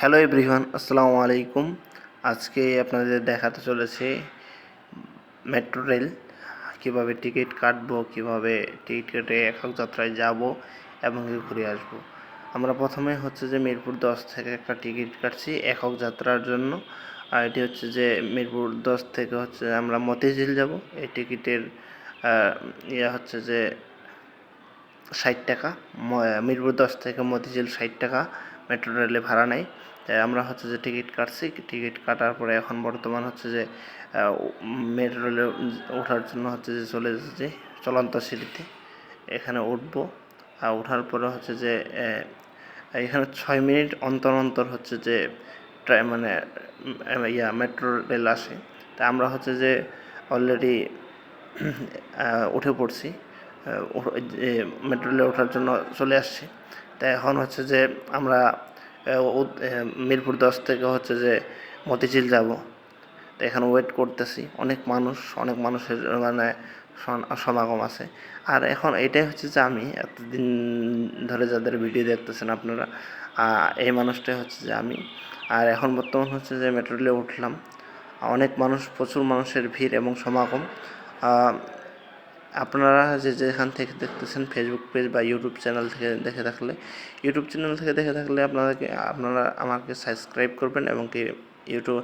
Hello everyone, আসসালামু আলাইকুম। আজকে আপনাদের দেখাতে চলেছে মেট্রো রেল, কীভাবে টিকিট কাটবো, কীভাবে টিকিট কেটে একক যাত্রায় যাব এবং ঘুরে আসব। আমরা প্রথমে হচ্ছে যে মিরপুর দশ থেকে একটা টিকিট কাটছি একক যাত্রার জন্য। আর এটি হচ্ছে যে মিরপুর দশ থেকে হচ্ছে আমরা মতিঝিল যাব। এই টিকিটের ইয়ে হচ্ছে যে ষাট টাকা মিরপুর দশ থেকে মতিঝিল ষাট টাকা। মেট্রো রেলে ভাড়া নেয় তাই আমরা হচ্ছে যে টিকিট কাটছি। টিকিট কাটার পরে এখন বর্তমান হচ্ছে যে মেট্রো রেলে ওঠার জন্য হচ্ছে যে চলে এসেছি চলন্ত সিঁড়িতে। এখানে উঠবো। আর ওঠার পরে হচ্ছে যে এখানে ছয় মিনিট অন্তর অন্তর হচ্ছে যে মানে ইয়া মেট্রো রেল আসে। তা আমরা হচ্ছে যে অলরেডি উঠে পড়ছি। মেট্রো রেলে ওঠার জন্য চলে আসছি। তা এখন হচ্ছে যে আমরা মিরপুর দশ থেকে হচ্ছে যে মতিঝিল যাব। তো এখানে ওয়েট করতেছি। অনেক মানুষ, অনেক মানুষের মানে সমাগম আছে। আর এখন এটাই হচ্ছে যে আমি, এতদিন ধরে যাদের ভিডিও দেখতেছেন আপনারা এই মানুষটাই হচ্ছে যে আমি। আর এখন বর্তমান হচ্ছে যে মেট্রো উঠলাম। অনেক মানুষ, প্রচুর মানুষের ভিড় এবং সমাগম। আপনারা যে যেখান থেকে দেখতেছেন ফেসবুক পেজ বা ইউটিউব চ্যানেল থেকে দেখে থাকলে ইউটিউব চ্যানেল থেকে দেখে থাকলে আপনাদেরকে, আপনারা আমাকে সাবস্ক্রাইব করবেন এবং কি ইউটিউব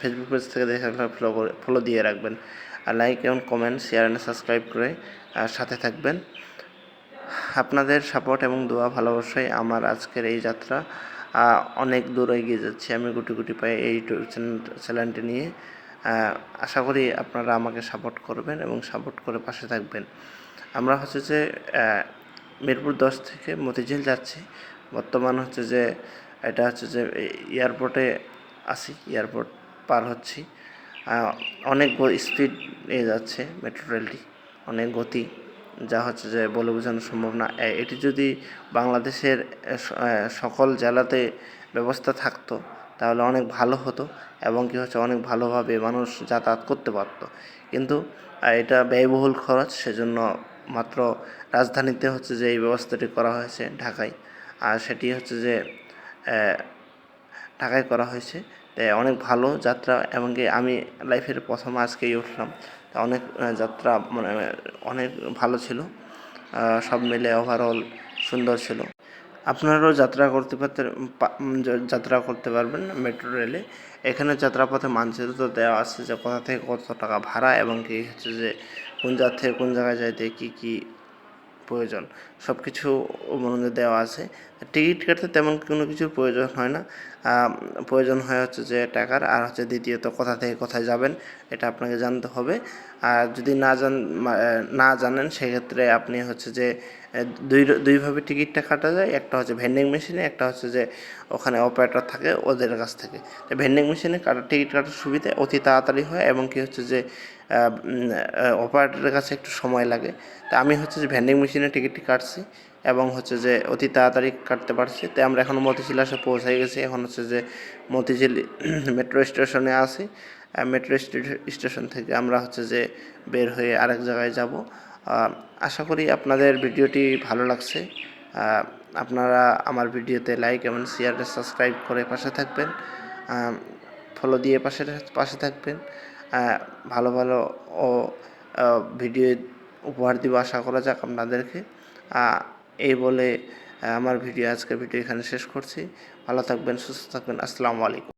ফেসবুক পেজ থেকে দেখে থাকলে ফলো করে ফলো দিয়ে রাখবেন। আর লাইক এবং কমেন্ট শেয়ার অ্যান্ড সাবস্ক্রাইব করে সাথে থাকবেন। আপনাদের সাপোর্ট এবং দোয়া ভালোবাসায় আমার আজকের এই যাত্রা অনেক দূর এগিয়ে যাচ্ছে। আমি গুটি গুটি পায়ে এই চ্যানেলটি নিয়ে। আশা করি আপনারা আমাকে সাপোর্ট করবেন এবং সাপোর্ট করে পাশে থাকবেন। আমরা হচ্ছে যে মিরপুর দশ থেকে মতিঝিল যাচ্ছি। বর্তমান হচ্ছে যে, এটা হচ্ছে যে এয়ারপোর্টে আসি এয়ারপোর্ট পার হচ্ছি। অনেক স্পিড নিয়ে যাচ্ছে মেট্রো রেলটি অনেক গতি, যা হচ্ছে যে, বলে বোঝানো সম্ভব না। এটি যদি বাংলাদেশের সকল জেলাতে ব্যবস্থা থাকতো তাহলে অনেক ভালো হতো এবং কি হচ্ছে অনেক ভালোভাবে মানুষ যাতায়াত করতে পারতো। কিন্তু এটা ব্যয়বহুল খরচ, সেজন্য মাত্র রাজধানীতে হচ্ছে যে এই ব্যবস্থাটি করা হয়েছে ঢাকায়। আর সেটি হচ্ছে যে ঢাকায় করা হয়েছে। তাই অনেক ভালো যাত্রা এমনকি আমি লাইফের প্রথম আজকেই উঠলাম। তা অনেক যাত্রা মানে অনেক ভালো ছিল। সব মিলে ওভারঅল সুন্দর ছিল। আপনারাও যাত্রা করতে পারতে যাত্রা করতে পারবেন মেট্রো রেলে। এখানে যাত্রাপথে মানচিত্র দেওয়া আছে যে কোথা থেকে কত টাকা ভাড়া এবং কী হচ্ছে যে কোন জায়গা থেকে কোন জায়গায় যাইতে, কী কী প্রয়োজন। সব কিছু মনে দেওয়া আছে। টিকিট কাটতে তেমন কোনো কিছুর প্রয়োজন হয় না। প্রয়োজন হয় হচ্ছে যে টাকার আর হচ্ছে দ্বিতীয়ত কোথা থেকে কোথায় যাবেন, এটা আপনাকে জানতে হবে। আর যদি না জান না জানেন, সেক্ষেত্রে আপনি হচ্ছে যে দুই, দুইভাবে টিকিটটা কাটা যায়। একটা হচ্ছে ভেন্ডিং মেশিনে একটা হচ্ছে যে ওখানে অপারেটর থাকে ওদের কাছ থেকে। ভেন্ডিং মেশিনে কাটা, টিকিট কাটার সুবিধা অতি তাড়াতাড়ি হয় এবং কি হচ্ছে যে অপারেটরের কাছে একটু সময় লাগে। তা আমি হচ্ছে যে ভেন্ডিং মেশিনে টিকিটটি কাটছি এবং হচ্ছে যে অতি তাড়াতাড়ি কাটতে পারছি। তাই আমরা এখন মতিঝিল আসে পৌঁছাই গেছি। এখন হচ্ছে যে মতিঝিল মেট্রো স্টেশনে আছি। মেট্রো স্টেশন থেকে আমরা হচ্ছে যে বের হয়ে আরেক জায়গায় যাব। আশা করি আপনাদের ভিডিওটি ভালো লাগছে। আপনারা আমার ভিডিওতে লাইক এবং শেয়ার সাবস্ক্রাইব করে পাশে থাকবেন। ফলো দিয়ে পাশে পাশে থাকবেন। ভালো ভালো, ও ভিডিও উপহার দিব আশা করা যাক আপনাদেরকে। এই বলে আমার ভিডিও, আজকের ভিডিও এখানে শেষ করছি। ভালো থাকবেন, সুস্থ থাকবেন। আসসালামু আলাইকুম।